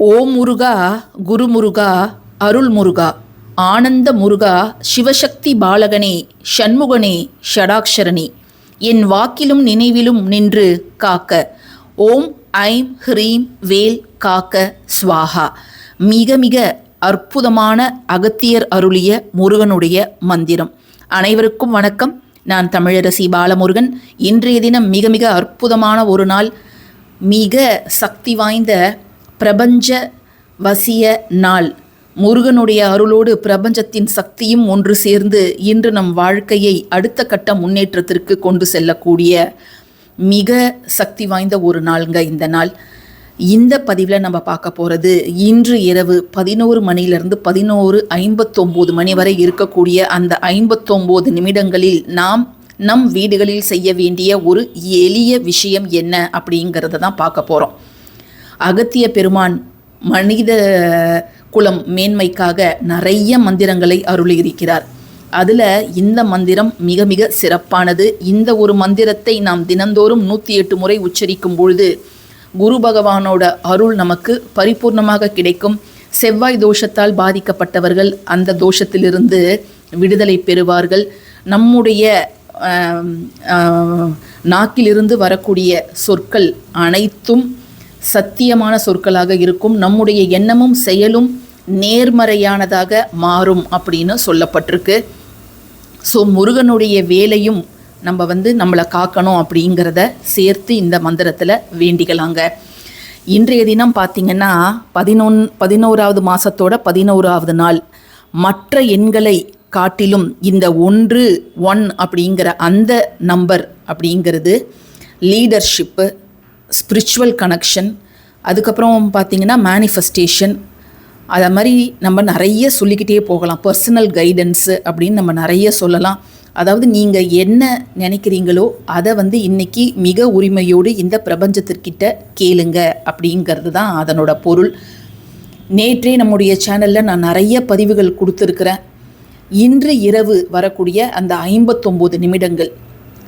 ஓ முருகா குருமுருகா அருள் முருகா ஆனந்த முருகா சிவசக்தி பாலகனே ஷண்முகனே ஷடாக்ஷரணி. என் வாக்கிலும் நினைவிலும் நின்று காக்க. ஓம் ஐம் ஹ்ரீம் வேல் காக்க ஸ்வாஹா. மிக மிக அற்புதமான அகத்தியர் அருளிய முருகனுடைய மந்திரம். அனைவருக்கும் வணக்கம். நான் தமிழரசி பாலமுருகன். இன்றைய தினம் மிக மிக அற்புதமான ஒரு நாள். மிக சக்தி வாய்ந்த பிரபஞ்ச வசிய நாள். முருகனுடைய அருளோடு பிரபஞ்சத்தின் சக்தியும் ஒன்று சேர்ந்து இன்று நம் வாழ்க்கையை அடுத்த கட்ட முன்னேற்றத்திற்கு கொண்டு செல்லக்கூடிய மிக சக்தி வாய்ந்த ஒரு நாளுங்க இந்த நாள். இந்த பதிவில் நம்ம பார்க்க போகிறது இன்று இரவு பதினோரு மணிலிருந்து பதினோரு ஐம்பத்தொம்போது மணி வரை இருக்கக்கூடிய அந்த ஐம்பத்தொம்போது நிமிடங்களில் நாம் நம் வீடுகளில் செய்ய வேண்டிய ஒரு எளிய விஷயம் என்ன அப்படிங்கிறத தான் பார்க்க போகிறோம் அகத்திய பெருமான் மனித குலம் மேன்மைக்காக நிறைய மந்திரங்களை அருளியிருக்கிறார். அதில் இந்த மந்திரம் மிக மிக சிறப்பானது. இந்த ஒரு மந்திரத்தை நாம் தினந்தோறும் நூற்றி எட்டு முறை உச்சரிக்கும் பொழுது குரு பகவானோட அருள் நமக்கு பரிபூர்ணமாக கிடைக்கும். செவ்வாய் தோஷத்தால் பாதிக்கப்பட்டவர்கள் அந்த தோஷத்திலிருந்து விடுதலை பெறுவார்கள். நம்முடைய நாக்கிலிருந்து வரக்கூடிய சொற்கள் அனைத்தும் சத்தியமான சொற்களாக இருக்கும். நம்முடைய எண்ணமும் செயலும் நேர்மறையானதாக மாறும் அப்படின்னு சொல்லப்பட்டிருக்கு. ஸோ முருகனுடைய வேலையும் நம்ம வந்து நம்மளை காக்கணும் அப்படிங்கிறத சேர்த்து இந்த மந்திரத்தில் வேண்டிக்கலாங்க. இன்றைய தினம் பார்த்திங்கன்னா பதினொன் பதினோராவது மாதத்தோட பதினோராவது நாள். மற்ற எண்களை காட்டிலும் இந்த ஒன்று ஒன் அப்படிங்கிற அந்த நம்பர் அப்படிங்கிறது லீடர்ஷிப்பு ஸ்பிரிச்சுவல் கனெக்ஷன் அதுக்கப்புறம் பார்த்தீங்கன்னா மேனிஃபெஸ்டேஷன் அதை மாதிரி நம்ம நிறைய சொல்லிக்கிட்டே போகலாம். பர்சனல் கைடன்ஸு அப்படின்னு நம்ம நிறைய சொல்லலாம். அதாவது நீங்கள் என்ன நினைக்கிறீங்களோ அதை வந்து இன்றைக்கி மிக உரிமையோடு இந்த பிரபஞ்சத்திற்கிட்ட கேளுங்க அப்படிங்கிறது தான் அதனோட பொருள். நேற்றே நம்முடைய சேனலில் நான் நிறைய பதிவுகள் கொடுத்துருக்குறேன். இன்று இரவு வரக்கூடிய அந்த ஐம்பத்தொம்போது நிமிடங்கள்.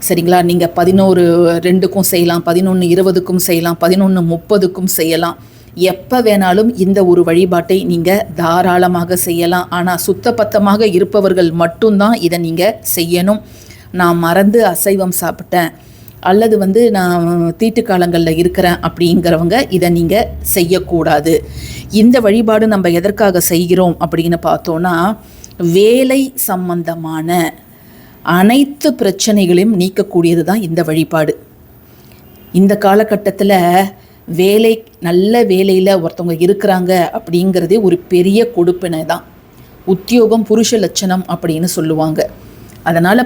சரிங்களா? நீங்கள் பதினோரு ரெண்டுக்கும் செய்யலாம் பதினொன்று இருபதுக்கும் செய்யலாம் பதினொன்று முப்பதுக்கும் செய்யலாம். எப்போ வேணாலும் இந்த ஒரு வழிபாட்டை நீங்கள் தாராளமாக செய்யலாம். ஆனால் சுத்தபத்தமாக இருப்பவர்கள் மட்டும்தான் இதை நீங்கள் செய்யணும். நான் மறந்து அசைவம் சாப்பிட்டேன். அல்லது வந்து நான் தீட்டு காலங்களில் இருக்கிறேன் அப்படிங்கிறவங்க இதை நீங்கள் செய்யக்கூடாது. இந்த வழிபாடு நம்ம எதற்காக செய்கிறோம் அப்படின்னு பார்த்தோன்னா வேலை சம்பந்தமான அனைத்து பிரச்சனைகளையும் நீக்கக்கூடியது தான் இந்த வழிபாடு. இந்த காலகட்டத்தில் வேலை நல்ல வேலையில் ஒருத்தவங்க இருக்கிறாங்க அப்படிங்கிறதே ஒரு பெரிய கொடுப்பினை தான். உத்தியோகம் புருஷ லட்சணம் அப்படின்னு சொல்லுவாங்க. அதனால்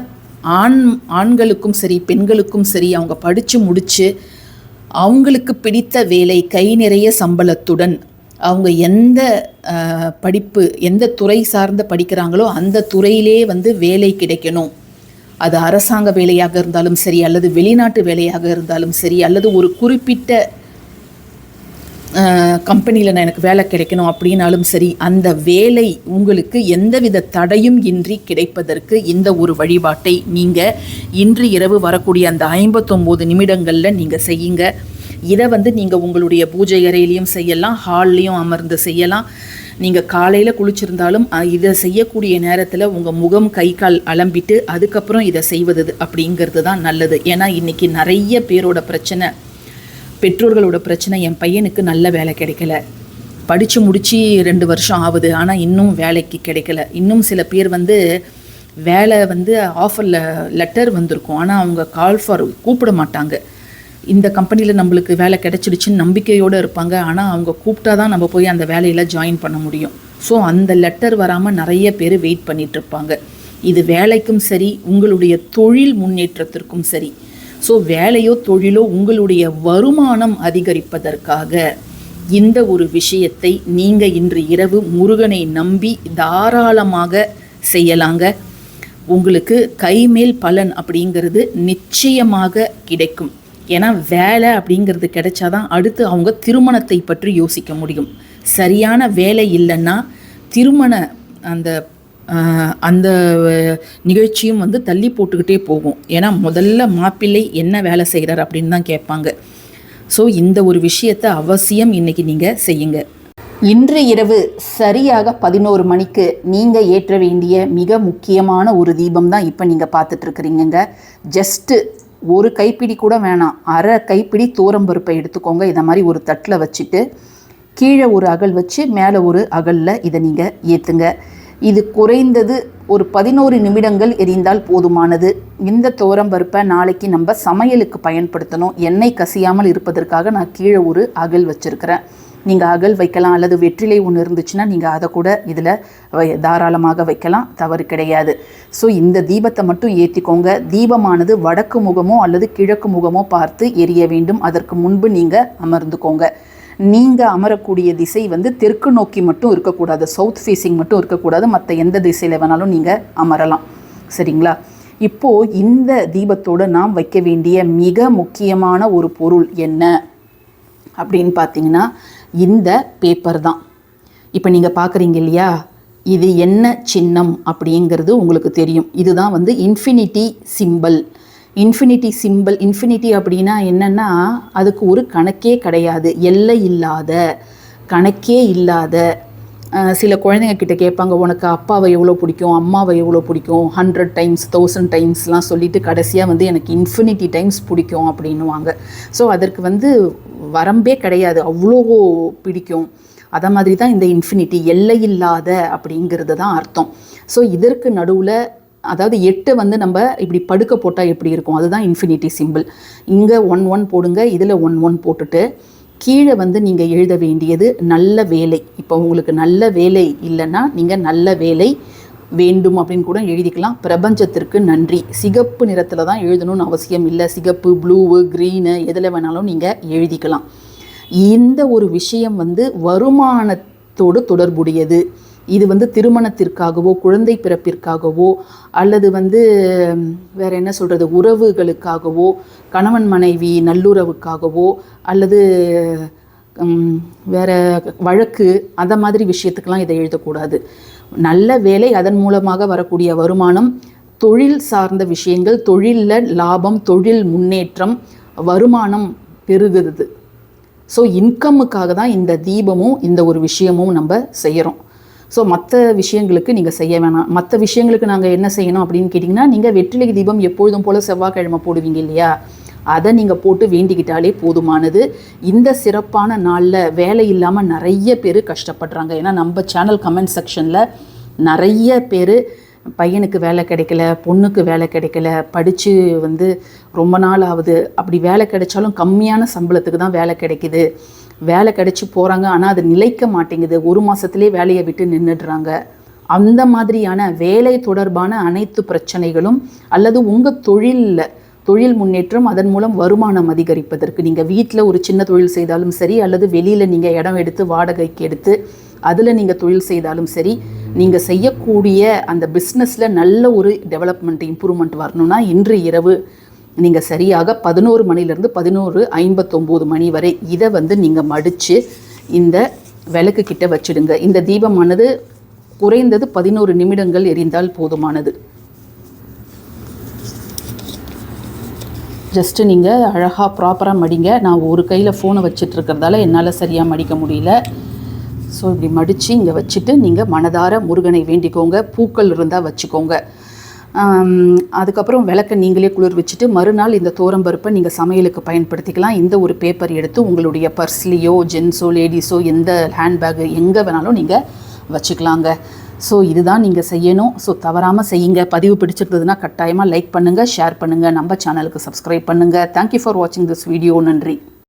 ஆண் ஆண்களுக்கும் சரி பெண்களுக்கும் சரி அவங்க படித்து முடித்து அவங்களுக்கு பிடித்த வேலை கை நிறைய சம்பளத்துடன் அவங்க எந்த படிப்பு எந்த துறை சார்ந்த படிக்கிறாங்களோ அந்த துறையிலே வந்து வேலை கிடைக்கணும். அது அரசாங்க வேலையாக இருந்தாலும் சரி அல்லது வெளிநாட்டு வேலையாக இருந்தாலும் சரி அல்லது ஒரு குறிப்பிட்ட கம்பெனியில் நான் எனக்கு வேலை கிடைக்கணும் அப்படின்னாலும் சரி அந்த வேலை உங்களுக்கு எந்தவித தடையும் இன்றி கிடைப்பதற்கு இந்த ஒரு வழிபாட்டை நீங்கள் இன்று இரவு வரக்கூடிய அந்த ஐம்பத்தொம்போது நிமிடங்களில் நீங்கள் செய்யுங்க. இதை வந்து நீங்கள் உங்களுடைய பூஜை அறையிலையும் செய்யலாம் ஹால்லையும் அமர்ந்து செய்யலாம். நீங்கள் காலையில் குளிச்சிருந்தாலும் இதை செய்யக்கூடிய நேரத்தில் உங்கள் முகம் கை கால் அலம்பிட்டு அதுக்கப்புறம் இதை செய்வது அப்படிங்கிறது தான் நல்லது. ஏன்னா இன்றைக்கி நிறைய பேரோட பிரச்சனை பெற்றோர்களோட பிரச்சனை என் பையனுக்கு நல்ல வேலை கிடைக்கல. படித்து முடித்து ரெண்டு வருஷம் ஆகுது ஆனால் இன்னும் வேலைக்கு கிடைக்கல. இன்னும் சில பேர் வந்து வேலை வந்து ஆஃபரில் லெட்டர் வந்திருக்கும். ஆனால் அவங்க கால் ஃபார் கூப்பிட மாட்டாங்க. இந்த கம்பெனியில் நம்மளுக்கு வேலை கிடச்சிடுச்சின்னு நம்பிக்கையோடு இருப்பாங்க. ஆனால் அவங்க கூப்பிட்டா தான் நம்ம போய் அந்த வேலையில் ஜாயின் பண்ண முடியும். ஸோ அந்த லெட்டர் வராமல் நிறைய பேர் வெயிட் பண்ணிட்டு இருப்பாங்க. இது வேலைக்கும் சரி உங்களுடைய தொழில் முன்னேற்றத்திற்கும் சரி. ஸோ வேலையோ தொழிலோ உங்களுடைய வருமானம் அதிகரிப்பதற்காக இந்த ஒரு விஷயத்தை நீங்கள் இன்று இரவு முருகனை நம்பி தாராளமாக செய்யலாங்க. உங்களுக்கு கைமேல் பலன் அப்படிங்கிறது நிச்சயமாக கிடைக்கும். ஏன்னா வேலை அப்படிங்கிறது கிடைச்சாதான் அடுத்து அவங்க திருமணத்தை பற்றி யோசிக்க முடியும். சரியான வேலை இல்லைன்னா திருமண அந்த அந்த நிகழ்ச்சியும் வந்து தள்ளி போட்டுக்கிட்டே போகும். ஏன்னா முதல்ல மாப்பிள்ளை என்ன வேலை செய்கிறார் அப்படின்னு தான் கேட்பாங்க. ஸோ இந்த ஒரு விஷயத்தை அவசியம் இன்னைக்கு நீங்கள் செய்யுங்க. இன்று இரவு சரியாக பதினோரு மணிக்கு நீங்கள் ஏற்ற வேண்டிய மிக முக்கியமான ஒரு தீபம் தான் இப்போ நீங்கள் பார்த்துட்ருக்குறீங்க ஜஸ்ட்டு ஒரு கைப்பிடி கூட வேணாம். அரை கைப்பிடி தோரம்பருப்பை எடுத்துக்கோங்க. இதை மாதிரி ஒரு தட்டில் வச்சுட்டு கீழே ஒரு அகல் வச்சு மேலே ஒரு அகலில் இதை நீங்கள் ஏற்றுங்க இது குறைந்தது ஒரு பதினோரு நிமிடங்கள் எரிந்தால் போதுமானது. இந்த துவரம்பருப்பை நாளைக்கு நம்ம சமையலுக்கு பயன்படுத்தணும். எண்ணெய் கசியாமல் இருப்பதற்காக நான் கீழே ஒரு அகல் வச்சுருக்கிறேன். நீங்கள் அகல் வைக்கலாம் அல்லது வெற்றிலை ஒன்று இருந்துச்சுன்னா நீங்கள் அதை கூட இதில் வை தாராளமாக வைக்கலாம் தவறு கிடையாது. ஸோ இந்த தீபத்தை மட்டும் ஏற்றிக்கோங்க தீபமானது வடக்கு முகமோ அல்லது கிழக்கு முகமோ பார்த்து எரிய வேண்டும். அதற்கு முன்பு நீங்கள் அமர்ந்துக்கோங்க. நீங்கள் அமரக்கூடிய திசை வந்து தெற்கு நோக்கி மட்டும் இருக்கக்கூடாது. சவுத் ஃபேஸிங் மட்டும் இருக்கக்கூடாது. மற்ற எந்த திசையில் வேணாலும் நீங்கள் அமரலாம். சரிங்களா? இப்போது இந்த தீபத்தோடு நாம் வைக்க வேண்டிய மிக முக்கியமான ஒரு பொருள் என்ன? அப்படின்னு பார்த்தீங்கன்னா இந்த பேப்பர் தான். இப்போ நீங்கள் பார்க்குறீங்க இல்லையா? இது என்ன சின்னம் அப்படிங்கிறது உங்களுக்கு தெரியும். இதுதான் வந்து infinity symbol infinity simple infinity அப்படின்னா என்னென்னா அதுக்கு ஒரு கணக்கே கிடையாது. எல்லை இல்லாத கணக்கே இல்லாத சில குழந்தைங்க கிட்ட கேட்பாங்க உனக்கு அப்பாவை எவ்வளோ பிடிக்கும்? அம்மாவை எவ்வளோ பிடிக்கும்? ஹண்ட்ரட் டைம்ஸ் தௌசண்ட் டைம்ஸ்லாம் சொல்லிட்டு கடைசியாக வந்து எனக்கு இன்ஃபினிட்டி டைம்ஸ் பிடிக்கும் அப்படின்னுவாங்க. ஸோ அதற்கு வந்து வரம்பே கிடையாது. அவ்வளோ பிடிக்கும். அதை மாதிரி தான் இந்த இன்ஃபினிட்டி எல்லையில்லாத அப்படிங்கிறது தான் அர்த்தம். ஸோ இதற்கு நடுவில் அதாவது எட்டு வந்து நம்ம இப்படி படுக்க போட்டால் எப்படி இருக்கும்? அதுதான் இன்ஃபினிட்டி சிம்பிள் இங்கே ஒன் ஒன் போடுங்க. இதில் ஒன் ஒன் போட்டுட்டு கீழே வந்து நீங்கள் எழுத வேண்டியது நல்ல வேலை. இப்போ உங்களுக்கு நல்ல வேலை இல்லைன்னா நீங்கள் நல்ல வேலை வேண்டும் அப்படின்னு கூட எழுதிக்கலாம். பிரபஞ்சத்திற்கு நன்றி. சிகப்பு நிறத்தில் தான் எழுதணும்னு அவசியம் இல்லை. சிகப்பு ப்ளூவு க்ரீனு எதில் வேணாலும் நீங்கள் எழுதிக்கலாம். இந்த ஒரு விஷயம் வந்து வருமானத்தோடு தொடர்புடையது. இது வந்து திருமணத்திற்காகவோ குழந்தை பிறப்பிற்காகவோ அல்லது வந்து வேறு வேற என்ன சொல்கிறது உறவுகளுக்காகவோ கணவன் மனைவி நல்லுறவுக்காகவோ அல்லது வேற வழக்கு அந்த மாதிரி விஷயத்துக்கெல்லாம் இதை எழுதக்கூடாது. நல்ல வேலை அதன் மூலமாக வரக்கூடிய வருமானம் தொழில் சார்ந்த விஷயங்கள் தொழிலில் லாபம் தொழில் முன்னேற்றம் வருமானம் பெருகிறது. ஸோ இன்கம்முக்காக தான் இந்த தீபமும் இந்த ஒரு விஷயமும் நம்ம செய்கிறோம் ஸோ மற்ற விஷயங்களுக்கு நீங்கள் செய்ய வேணாம். மற்ற விஷயங்களுக்கு நாங்கள் என்ன செய்யணும் அப்படின்னு கேட்டிங்கன்னா நீங்கள் வெற்றிலை தீபம் எப்பொழுதும் போல் செவ்வாய்க்கிழமை போடுவீங்க இல்லையா? அதை நீங்கள் போட்டு வேண்டிக்கிட்டாலே போதுமானது. இந்த சிறப்பான நாளில் வேலை இல்லாமல் நிறைய பேர் கஷ்டப்படுறாங்க. ஏன்னா நம்ம சேனல் கமெண்ட் செக்ஷனில் நிறைய பேர் பையனுக்கு வேலை கிடைக்கல பொண்ணுக்கு வேலை கிடைக்கல படித்து வந்து ரொம்ப நாள் ஆகுது. அப்படி வேலை கிடைச்சாலும் கம்மியான சம்பளத்துக்கு தான் வேலை கிடைக்குது. வேலை கிடைச்சி போகிறாங்க ஆனால் அது நிலைக்க மாட்டேங்குது. ஒரு மாதத்துலேயே வேலையை விட்டு நின்றுடுறாங்க அந்த மாதிரியான வேலை தொடர்பான அனைத்து பிரச்சனைகளும் அல்லது உங்கள் தொழிலில் தொழில் முன்னேற்றம் அதன் மூலம் வருமானம் அதிகரிப்பதற்கு. நீங்கள் வீட்டில் ஒரு சின்ன தொழில் செய்தாலும் சரி அல்லது வெளியில் நீங்கள் இடம் எடுத்து வாடகைக்கு எடுத்து அதில் நீங்கள் தொழில் செய்தாலும் சரி நீங்கள் செய்யக்கூடிய அந்த பிஸ்னஸில் நல்ல ஒரு டெவலப்மெண்ட் இம்ப்ரூவ்மெண்ட் வரணும்னா இன்று இரவு நீங்கள் சரியாக பதினோரு மணிலேருந்து பதினோரு ஐம்பத்தொம்போது மணி வரை இதை வந்து நீங்கள் மடித்து இந்த விளக்கு கிட்ட வச்சிடுங்க. இந்த தீபமானது குறைந்தது பதினோரு நிமிடங்கள் எரிந்தால் போதுமானது. ஜஸ்ட்டு நீங்கள் அழகாக ப்ராப்பராக மடிங்க. நான் ஒரு கையில் ஃபோனை வச்சுட்டு இருக்கிறதால என்னால் சரியாக மடிக்க முடியல. ஸோ இப்படி மடித்து இங்கே வச்சுட்டு நீங்கள் மனதார முருகனை வேண்டிக்கோங்க. பூக்கள் இருந்தால் வச்சுக்கோங்க. அதுக்கப்புறம் விளக்க நீங்களே குளிர் வச்சுட்டு மறுநாள் இந்த தோரம்பருப்பை நீங்கள் சமையலுக்கு பயன்படுத்திக்கலாம். இந்த ஒரு பேப்பர் எடுத்து உங்களுடைய பர்ஸ்லேயோ ஜென்ஸோ லேடிஸோ எந்த ஹேண்ட்பேக்கு எங்கே வேணாலும் நீங்கள் வச்சுக்கலாங்க. ஸோ இதுதான் நீங்கள் செய்யணும். ஸோ தவறாமல் செய்யுங்க. பதிவு பிடிச்சிருந்ததுன்னா கட்டாயமாக லைக் பண்ணுங்கள் ஷேர் பண்ணுங்கள் நம்ம சேனலுக்கு சப்ஸ்கிரைப் பண்ணுங்கள் தேங்க்யூ ஃபார் வாட்சிங் திஸ் வீடியோ நன்றி.